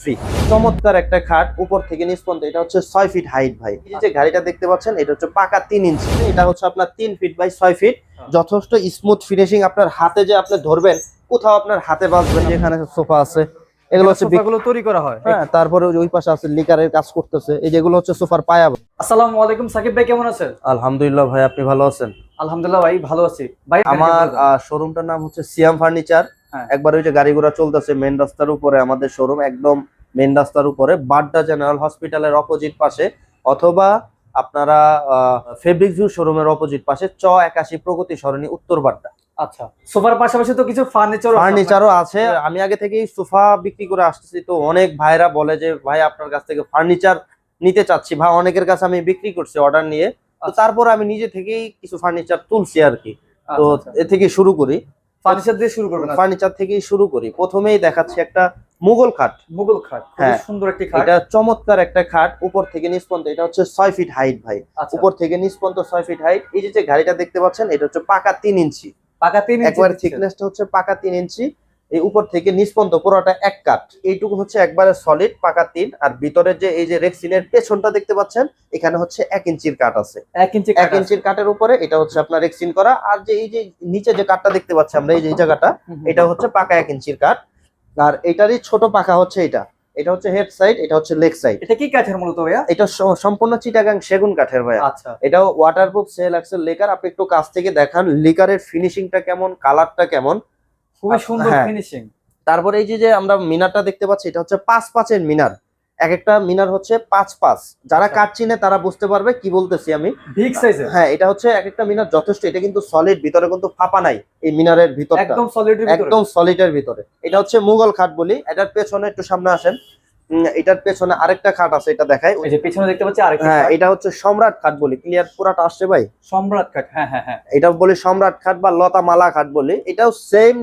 Free চমৎকার একটা খাট উপর থেকে নিচ পর্যন্ত এটা হচ্ছে ছয় ফিট হাইট ভাই। এই যে গাড়িটা দেখতে পাচ্ছেন এটা হচ্ছে পাকা তিন ইঞ্চি। এটা হচ্ছে আপনার তিন ফিট বাই ছয় ফিট। যথেষ্ট স্মুথ ফিনিশিং আপনার হাতে যে আপনি ধরবেন কোথাও আপনার হাতে বাঁচবেন যেখানে সোফা আছে এগুলো হচ্ছে বিক- তৈরি করা হয়। হ্যাঁ তারপরে ওই- পাশে আছে লিকারের কাজ করতেছে। এই যেগুলো হচ্ছে সোফার পায়া। আসসালামু আলাইকুম সাকিব ভাই কেমন আছেন? আলহামদুলিল্লাহ ভাই আপনি ভালো আছেন? আলহামদুলিল্লাহ ভাই ভালো আছি। ভাই আমার শোরুমটার নাম হচ্ছে সিয়াম ফার্নিচার হ্যাঁ। একবার ওই যে গাড়ি ঘোড়া চলতেছে মেন রাস্তার উপরে আমাদের শোরুম একদম মেন রাস্তার উপরে বাড্ডা জেনারেল হসপিটালের অপোজিট পাশে অথবা আপনারা ফেব্রিক ভিউ শোরুমের অপোজিট পাশে চ একাশি প্রগতি সরণি উত্তর বাড্ডা। আচ্ছা সোফার পাশাপাশি তো কিছু ফার্নিচার ফার্নিচারও আছে। আমি আগে থেকেই সোফা বিক্রি করে আসতেছি তো অনেক ভাইরা বলে যে ভাই আপনার কাছ থেকে ফার্নিচার নিতে চাচ্ছি। ভাই অনেকের কাছে আমি বিক্রি করছি অর্ডার নিয়ে। আচ্ছা। তারপর আমি নিজে থেকেই কিছু ফার্নিচার তুলছি আর কি। তো তো এ থেকে শুরু করি। ফার্নিচার দিয়ে শুরু করবেন ফার্নিচার থেকেই শুরু করি। প্রথমেই দেখাচ্ছি একটা মুঘল খাট। মুঘল খাট হ্যাঁ। সুন্দর একটি খাট। এটা চমৎকার একটা খাট উপর থেকে নিচ পর্যন্ত এটা হচ্ছে ছয় ফিট হাইট ভাই। আচ্ছা। উপর থেকে নিচ পর্যন্ত ছয় ফিট হাইট। এই যে যে গাড়িটা দেখতে পাচ্ছেন এটা হচ্ছে পাকা তিন ইঞ্চি। পাকা তিন ইঞ্চি একবার। থিকনেসটা হচ্ছে পাকা তিন ইঞ্চি। এই উপর থেকে নিচ পর্যন্ত পুরোটা এক কাট এইটুকু হচ্ছে একবারে সলিড পাকা তিন আর ভিতরের যে এই যে রেক্সিনের পেছনটা দেখতে পাচ্ছেন এখানে হচ্ছে এক ইঞ্চির কাট আছে। এক ইঞ্চি এক ইঞ্চির কাটের উপরে এটা হচ্ছে আপনার রেক্সিন করা। আর যে এই যে নিচে যে কাটটা দেখতে পাচ্ছি আমরা এই যে জায়গাটা। এটা হচ্ছে পাকা এক ইঞ্চির কাঠ। আর এটারই ছোট পাকা হচ্ছে এটা। এটা হচ্ছে হেড সাইড এটা হচ্ছে লেগ সাইড এটা কি কাঠের মূলত ভাইয়া? এটা সম্পূর্ণ চিটাগাং সেগুন কাঠের ভাইয়া। আচ্ছা। এটাও ওয়াটারপ্রুফ সেল এক্সেল লেকার আপনি একটু কাছ থেকে দেখান লিকারের ফিনিশিংটা কেমন কালারটা কেমন? খুবই সুন্দর হ্যাঁ। ফিনিশিং তারপরে এই যে আমরা মিনারটা দেখতে পাচ্ছি এটা হচ্ছে পাঁচ পাঁচের মিনার। এক একটা মিনার হচ্ছে পাঁচ পাঁচ। যারা আচ্ছা। কাঠ চিনে তারা বুঝতে পারবে কি বলতেছি আমি। বিগ সাইজের হ্যাঁ এটা হচ্ছে এক একটা মিনার যথেষ্ট। এটা কিন্তু সলিড ভিতরে কিন্তু ফাঁপা নাই এই মিনারের ভিতরটা। একদম সলিড একদম সলিডের ভিতরে। এটা হচ্ছে মুঘল খাট বলি। এটার পেছনে একটু সামনে আসেন। এটার পেছনে আরেকটা খাট আছে এটা দেখাই। এই যে পেছনে দেখতে পাচ্ছি আরেকটা হ্যাঁ এটা হচ্ছে সম্রাট খাট বলি। ক্লিয়ার পুরাটা আসছে ভাই? সম্রাট খাট হ্যাঁ হ্যাঁ হ্যাঁ। এটা বলি সম্রাট খাট বা লতা মালা খাট বলি। এটাও সেম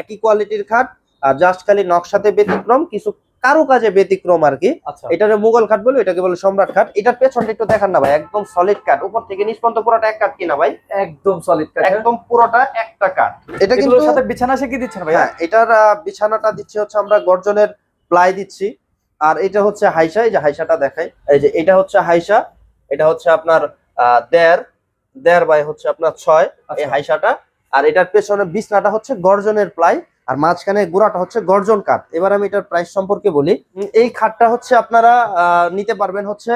একই কোয়ালিটির খাট আর জাস্ট খালি নকশাতে ব্যতিক্রম কিছু কারও কাজে ব্যতিক্রম আর কি। আচ্ছা। এটা মুঘল খাট বলি এটাকে বলে সম্রাট খাট। এটার পেছনটা একটু দেখান না ভাই একদম সলিড কাট উপর থেকে নিচ পর্যন্ত পুরোটা এক কাঠ কিনা ভাই? একদম সলিড কাঠ একদম পুরোটা একটা কাঠ এটা কিন্তু সাথে বিছানা সে কি দিচ্ছেন ভাই হ্যাঁ এটার আহ, বিছানাটা দিচ্ছি হচ্ছে আমরা গর্জনের প্লাই দিচ্ছি। আর এটা হচ্ছে হাইসা এই যে হাইসাটা দেখাই। এই যে এটা হচ্ছে হাইসা এটা হচ্ছে আপনার আহ, দেড়। দেড় বাই হচ্ছে আপনার ছয় এই আচ্ছা। হাইসাটা। আর এটার পেছনে বিছনাটা হচ্ছে গর্জনের প্লাই আর মাঝখানে গুড়াটা হচ্ছে গর্জন কাঠ। এবার আমি এটার প্রাইস সম্পর্কে বলি। এই খাটটা হচ্ছে আপনারা আহ, নিতে পারবেন হচ্ছে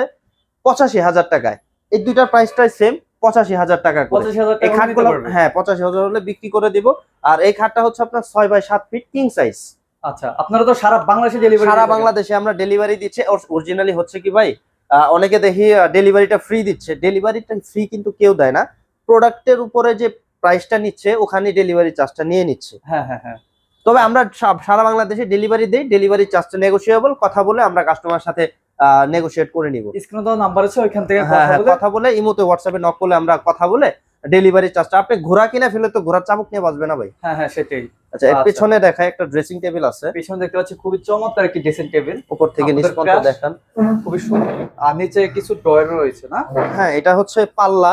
পঁচাশি হাজার টাকায়। এই দুইটার প্রাইসটাই সেম পঁচাশি হাজার টাকা করে। পঁচাশি হাজার এই খাটগুলো হ্যাঁ পঁচাশি হাজার হলে বিক্রি করে দিব। আর এই খাটটা হচ্ছে আপনার ছয় বাই সাত ফিট কিং সাইজ আচ্ছা আপনারা তো সারা বাংলাদেশে ডেলিভারি সারা বাংলাদেশে আমরা ডেলিভারি দিচ্ছি। অরিজিনালি হচ্ছে কি ভাই অনেকে দেখি ডেলিভারিটা ফ্রি দিচ্ছে। ডেলিভারিটা ফ্রি কিন্তু কেউ দেয় না। প্রোডাক্টের উপরে যে প্রাইসটা নিচ্ছে ওখানে ডেলিভারি চার্জটা নিয়ে নিচ্ছে। হ্যাঁ হ্যাঁ হ্যাঁ। তবে আমরা সারা বাংলাদেশে ডেলিভারি দেই ডেলিভারি চার্জটা নেগোসিয়েবল কথা বলে আমরা কাস্টমার সাথে নেগোসিয়েট করে নিব। স্ক্রিনে তো নাম্বার আছে ওইখান থেকে হ্যাঁ কথা হ্যাঁ, বলে। কথা বলে ইমোতে হোয়াটসঅ্যাপে নক করলে আমরা কথা বলে ডেলিভারি চার্জটা। আপনি ঘোরা কিনে ফেলে তো ঘোরার চাবুক নিয়ে বাঁচবে না ভাই। হ্যাঁ হ্যাঁ সেটাই। আচ্ছা এর আচ্ছা। পেছনে দেখায় একটা ড্রেসিং টেবিল আছে। পিছনে দেখতে পাচ্ছি খুবই চমৎকার একটি ড্রেসিং টেবিল উপর থেকে নিচ পর্যন্ত দেখান। খুবই সুন্দর। আর নিচে কিছু ড্রয়ার রয়েছে না? হ্যাঁ এটা হচ্ছে পাল্লা।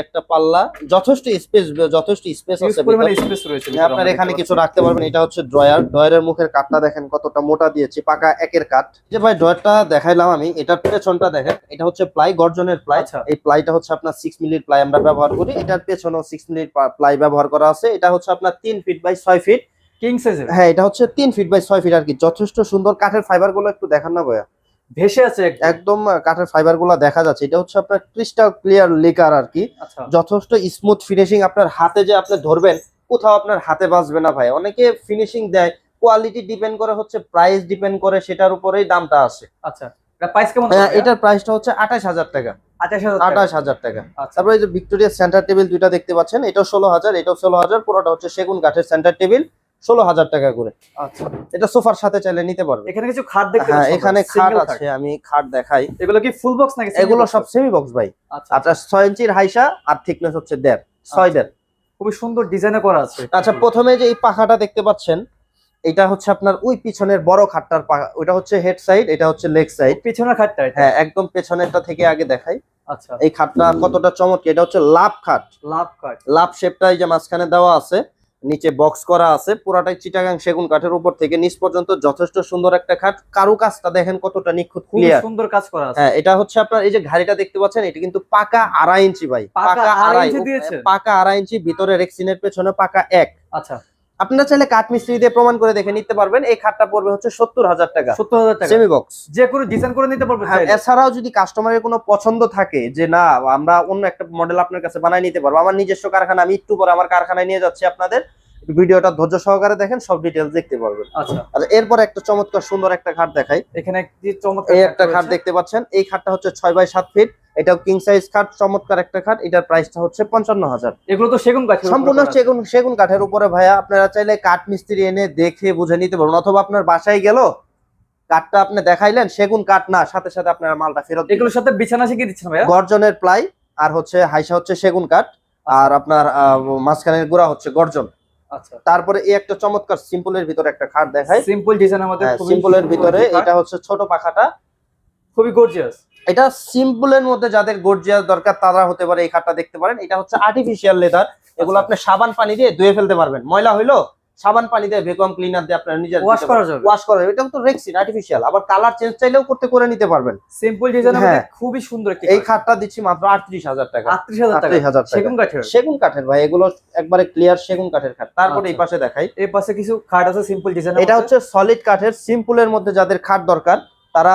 একটা পাল্লা যথেষ্ট স্পেস যথেষ্ট স্পেস আছে স্পেস রয়েছে আপনার এখানে কিছু রাখতে পারবেন এটা হচ্ছে ড্রয়ার ড্রয়ারের মুখের কাঠটা দেখেন কতটা মোটা দিয়েছি পাকা একের কাঠ যে ভাই ড্রয়ারটা দেখাইলাম আমি এটার পেছনটা দেখেন এটা হচ্ছে প্লাই গর্জনের প্লাই আচ্ছা। এই প্লাইটা হচ্ছে আপনার সিক্স মিনিট প্লাই আমরা ব্যবহার করি এটার পেছনেও সিক্স মিনিট প্লাই ব্যবহার করা আছে এটা হচ্ছে আপনার তিন ফিট বাই ছয় ফিট কিং সাইজের হ্যাঁ এটা হচ্ছে তিন ফিট বাই ছয় ফিট আর কি যথেষ্ট সুন্দর কাঠের ফাইবারগুলো একটু দেখান না ভাইয়া। ভেসে আছে একদম। কাঠের ফাইবারগুলো দেখা যাচ্ছে। এটা হচ্ছে আপনার ক্রিস্টাল ক্লিয়ার লেকার আর কি। আচ্ছা। যথেষ্ট স্মুথ ফিনিশিং আপনার হাতে যে আপনি ধরবেন কোথাও আপনার হাতে বাজবে না ভাই। অনেকে ফিনিশিং দেয় কোয়ালিটি ডিপেন্ড করে হচ্ছে প্রাইস ডিপেন্ড করে সেটার উপরেই দামটা আসে। আচ্ছা প্রাইস কেমন এটার প্রাইসটা হচ্ছে আঠাশ হাজার টাকা। আঠাশ হাজার আঠাশ হাজার টাকা। আচ্ছা। তারপরে যে ভিক্টোরিয়া সেন্টার টেবিল দুইটা দেখতে পাচ্ছেন এটাও ষোলো হাজার এটাও ষোলো হাজার পুরোটা হচ্ছে সেগুন কাঠের সেন্টার টেবিল ষোলো হাজার টাকা করে। আচ্ছা। এটা সোফার সাথে চাইলে নিতে পারবে। এখানে কিছু খাট দেখতে হ্যাঁ এখানে খাট আছে আমি খাট দেখাই। এগুলো কি ফুল বক্স নাকি এগুলো সব সেমি বক্স ভাই। আচ্ছা আচ্ছা। ছয় ইঞ্চির হাইসা আর থিকনেস হচ্ছে দেড় ছয় দেড়। খুবই সুন্দর ডিজাইনে করা আছে আচ্ছা প্রথমে যে এই পাখাটা দেখতে পাচ্ছেন এটা হচ্ছে আপনার ওই পিছনের বড় খাটটার পাখা। ওটা হচ্ছে হেড সাইড এটা হচ্ছে লেগ সাইড পিছনের খাটটা হ্যাঁ একদম পেছনেরটা থেকে আগে দেখাই। আচ্ছা। এই খাটটা কতটা চমৎকার এটা হচ্ছে লাভ খাট। লাভ কাট লাভ শেপটা এই যে মাঝখানে দেওয়া আছে নিচে বক্স করা আছে পুরাটাই চিটাগাং সেগুন কাঠের উপর থেকে নিচ পর্যন্ত যথেষ্ট সুন্দর একটা খাট কারু কাজটা দেখেন কতটা নিখুঁত ক্লিয়ার সুন্দর কাজ করা আছে। হ্যাঁ এটা হচ্ছে আপনার এই যে ঘাড়িটা দেখতে পাচ্ছেন এটা কিন্তু পাকা আড়াই ইঞ্চি ভাই। পাকা আড়াই ইঞ্চি দিয়েছে? পাকা আড়াই ইঞ্চি ভিতরে রেক্সিনের পেছনে পাকা এক। আচ্ছা। আপনারা চাইলে কাঠ মিস্ত্রি দিয়ে প্রমাণ করে দেখে নিতে পারবেন এই খাটটা পড়বে হচ্ছে সত্তর হাজার টাকা। সত্তর হাজার টাকা। সেমি বক্স যে কোনো ডিজাইন করে নিতে পারবে হ্যাঁ এছাড়াও যদি কাস্টমারের কোনো পছন্দ থাকে যে না আমরা অন্য একটা মডেল আপনার কাছে বানাই নিতে পারব আমার নিজস্ব কারখানা আমি একটু পরে আমার কারখানায় নিয়ে যাচ্ছি আপনাদের ভিডিওটা ধৈর্য সহকারে দেখেন সব ডিটেলস দেখতে পারবেন। আচ্ছা। আচ্ছা এরপর একটা চমৎকার সুন্দর একটা খাট দেখাই। এখানে একটি চমৎকার এই একটা খাট দেখতে পাচ্ছেন। এই খাটটা হচ্ছে ছয় বাই সাত ফিট এটাও কিং সাইজ খাট চমৎকার একটা খাট। এটার প্রাইসটা হচ্ছে পঞ্চান্ন হাজার। এগুলো তো সেগুন কাঠের সম্পূর্ণ সেগুন সেগুন কাঠের উপরে ভাইয়া। আপনারা চাইলে কাঠ মিস্ত্রি এনে দেখে বুঝে নিতে পারবেন অথবা আপনার বাসায় গেল কাঠটা আপনি দেখাইলেন সেগুন কাঠ না সাথে সাথে আপনার মালটা ফেরত। এগুলোর সাথে বিছানা শিখে দিচ্ছেন ভাইয়া? গর্জনের প্লাই আর হচ্ছে হাইসা হচ্ছে সেগুন কাঠ। আর আপনার মাঝখানের গুড়া হচ্ছে গর্জন। তারপরে এই একটা চমৎকার সিম্পলের ভিতরে একটা খাট দেখায় সিম্পল ডিজাইন আমাদের সিম্পলের ভিতরে এটা হচ্ছে ছোট পাখাটা। খুবই গর্জিয়াস এটা সিম্পলের মধ্যে যাদের গর্জিয়াস দরকার তারা হতে পারে এই খাটটা দেখতে পারেন। এটা হচ্ছে আর্টিফিশিয়াল লেদার এগুলো আচ্ছা। আপনি সাবান পানি দিয়ে ধুয়ে ফেলতে পারবেন। ময়লা হইল সাবান পানি দিয়ে ভ্যাকুয়াম ক্লিনার দিয়ে আপনার নিজের ওয়াশ করা যাবে। ওয়াশ করা যাবে। এটা তো রেক্সিন আর্টিফিশিয়াল আবার কালার চেঞ্জ চাইলেও করতে করে নিতে পারবেন। সিম্পল ডিজাইন হ্যাঁ। খুবই সুন্দর একটি এই খাটটা দিচ্ছি মাত্র আটত্রিশ হাজার টাকা। আটত্রিশ হাজার টাকা। আটত্রিশ হাজার টাকা। সেগুন কাঠের। সেগুন কাঠের ভাই এগুলো একবারে ক্লিয়ার সেগুন কাঠের খাট তারপরে এই আচ্ছা। পাশে দেখাই। এই পাশে কিছু খাট আছে সিম্পল ডিজাইন এটা হচ্ছে সলিড কাঠের সিম্পলের মধ্যে যাদের খাট দরকার তারা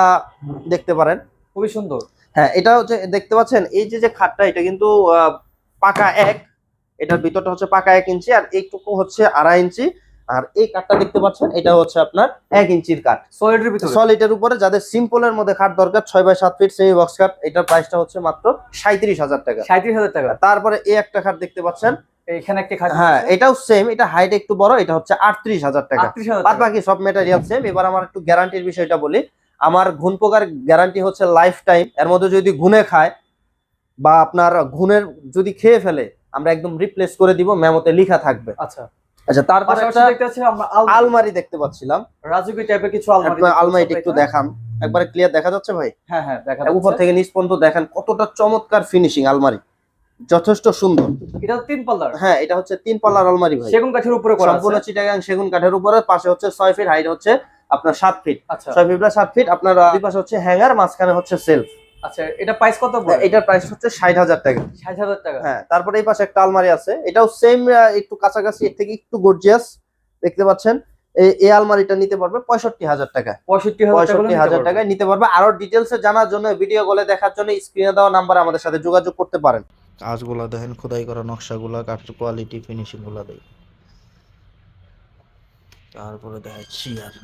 দেখতে পারেন। খুবই সুন্দর। হ্যাঁ এটা হচ্ছে দেখতে পাচ্ছেন এই যে যে খাটটা এটা কিন্তু পাকা এক। এটার ভিতরটা হচ্ছে পাকা এক ইঞ্চি আর এইটুকু হচ্ছে আড়াই ইঞ্চি। আর এই কাঠটা দেখতে পাচ্ছেন এটা হচ্ছে আপনার এক ইঞ্চির কাঠ। সলিডের ভিতরে? সলিডের উপরে যাদের সিম্পলের মধ্যে খাট দরকার ছয় বাই সাত ফিট সেমি বক্স খাট এটার প্রাইসটা হচ্ছে মাত্র সাঁত্রিশ হাজার টাকা। সাঁত্রিশ হাজার টাকা? তারপরে এই একটা খাট দেখতে পাচ্ছেন। এখানে একটি খাট হ্যাঁ এটাও সেম এটা হাইট একটু বড় এটা হচ্ছে আটত্রিশ হাজার টাকা। বাদ বাকি সব মেটেরিয়াল সেম এবার আমার একটু গ্যারান্টির বিষয়টা বলি। আমার পোকার গ্যারান্টি হচ্ছে লাইফ টাইম এর মধ্যে যদি ঘুনে খায় বা আপনার ঘুনের যদি খেয়ে ফেলে আমরা একদম রিপ্লেস করে দিব মেমোতে লেখা থাকবে। আচ্ছা। আচ্ছা তারপর একটা আলমারি। দেখতে পাচ্ছিলাম। রাজুকি টাইপের কিছু আলমারি আলমারিটা একটু দেখান। একবারে ক্লিয়ার দেখা যাচ্ছে ভাই? হ্যাঁ হ্যাঁ দেখা উপর থেকে নিচ পর্যন্ত দেখেন কতটা চমৎকার ফিনিশিং আলমারি। যথেষ্ট সুন্দর। এটা তিন পাল্লার? হ্যাঁ এটা হচ্ছে তিন পাল্লার আলমারি ভাই। সেগুন কাঠের উপরে করা সম্পূর্ণ চিটাগাং সেগুন কাঠের উপরে পাশে হচ্ছে ছয় ফিট হাইট হচ্ছে আপনার সাত ফিট আচ্ছা। ছয় ফিট বা সাত ফিট আপনার দুই পাশে হচ্ছে হ্যাঙ্গার মাঝখানে হচ্ছে সেলফ আচ্ছা এটা প্রাইস কত পড়ে এটার প্রাইস হচ্ছে ষাট হাজার টাকা। ষাট হাজার টাকা। হ্যাঁ তারপরে এই পাশে একটা আলমারি আছে। এটাও সেম একটু কাছাকাছি এর থেকে একটু গর্জিয়াস দেখতে পাচ্ছেন? এই আলমারিটা নিতে পারবে পঁয়ষট্টি হাজার টাকা। পঁয়ষট্টি হাজার পঁয়ষট্টি হাজার টাকায় নিতে পারবে। আরও ডিটেলস জানার জন্য ভিডিও কলে দেখার জন্য স্ক্রিনে দেওয়া নাম্বার আমাদের সাথে যোগাযোগ করতে পারেন। কাজগুলা দেখেন খোদাই করা নকশাগুলা কাঠের কোয়ালিটি ফিনিশিংগুলা দেয় তারপরে দেখে চেয়ার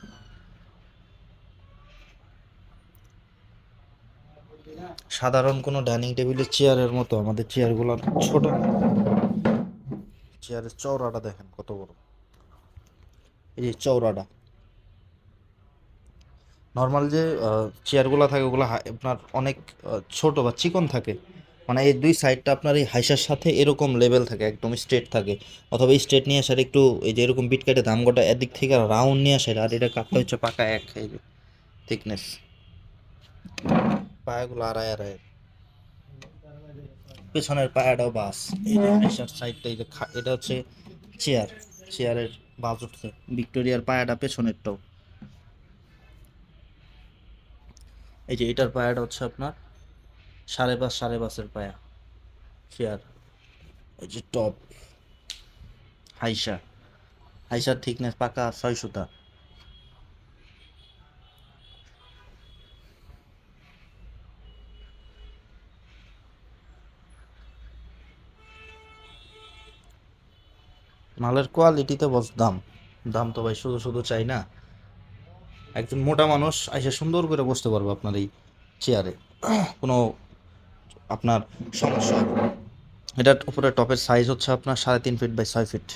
সাধারণ কোনো ডাইনিং টেবিলের চেয়ারের মতো, আমাদের চেয়ারগুলো ছোট চেয়ারের চওড়াটা দেখেন কত বড়। এই যে চওড়াটা। নর্মাল যে চেয়ারগুলো থাকে, ওগুলো আপনার অনেক ছোট বা চিকন থাকে। মানে এই দুই সাইডটা আপনার এই হাইসার সাথে এরকম লেভেল থাকে, একদম স্ট্রেট থাকে। অথবা এই স্ট্রেট নিয়ে আসার একটু, এই যে এরকম বিট কেটে দাম গোটা এদিক থেকে রাউন্ড নিয়ে আসার, আর এটা কাটতে হচ্ছে পাকা এক থিকনেস পায়াগুলো আড়াই আড়াই পেছনের পায়াটাও বাস। এই যে সাইডটা এটা হচ্ছে চেয়ার চেয়ারের বাস উঠছে। ভিক্টোরিয়ার পায়াটা পেছনেরটাও। এই যে এটার পায়াটা হচ্ছে আপনার সাড়ে পাঁচ, সাড়ে পাঁচের পায়া। চেয়ার এই যে টপ হাইসা। হাইসার থিকনেস পাকা ছয় সুতা। মালের কোয়ালিটিতে বস, দাম। দাম তো ভাই শুধু শুধু চাই না। একজন মোটা মানুষ এসে সুন্দর করে বসতে পারব আপনার এই চেয়ারে কোনো আপনার সমস্যা। এটার উপরে টপের সাইজ হচ্ছে আপনার সাড়ে তিন ফিট বাই ছয় ফিট